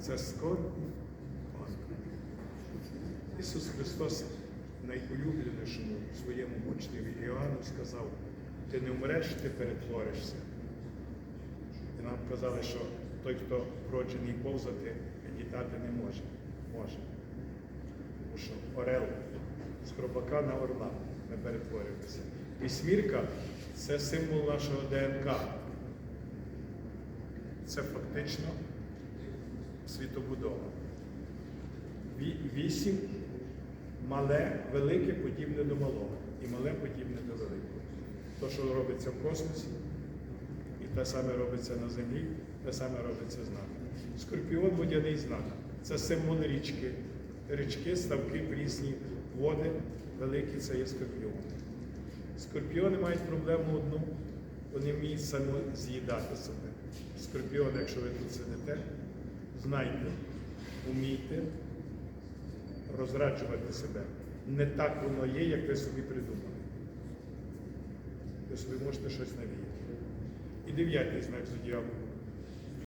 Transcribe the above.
це скорб. Ісус Христос найулюбленішому своєму учневі Іоанну сказав, ти не вмреш, ти перетворишся. І нам казали, що той, хто вроджений повзати, літати не може. Може. Тому що орел з хробака на орла не перетворюється. Вісьмірка це символ нашого ДНК. Це фактично світобудова. Вісім мале, велике подібне до малого. І мале подібне до великого. То, що робиться в космосі, і те саме робиться на землі, те саме робиться з нами. Скорпіон водяний знак. Це символ річки. Річки, ставки, прісні, води, великі це є скорпіон. Скорпіони мають проблему одну, вони вміють самоз'їдати себе. Скорпіон, якщо ви тут сидите, знайте, умійте розраджувати себе. Не так воно є, як ви собі придумали. Ви собі можете щось навіяти. І дев'ятий знак зодіаку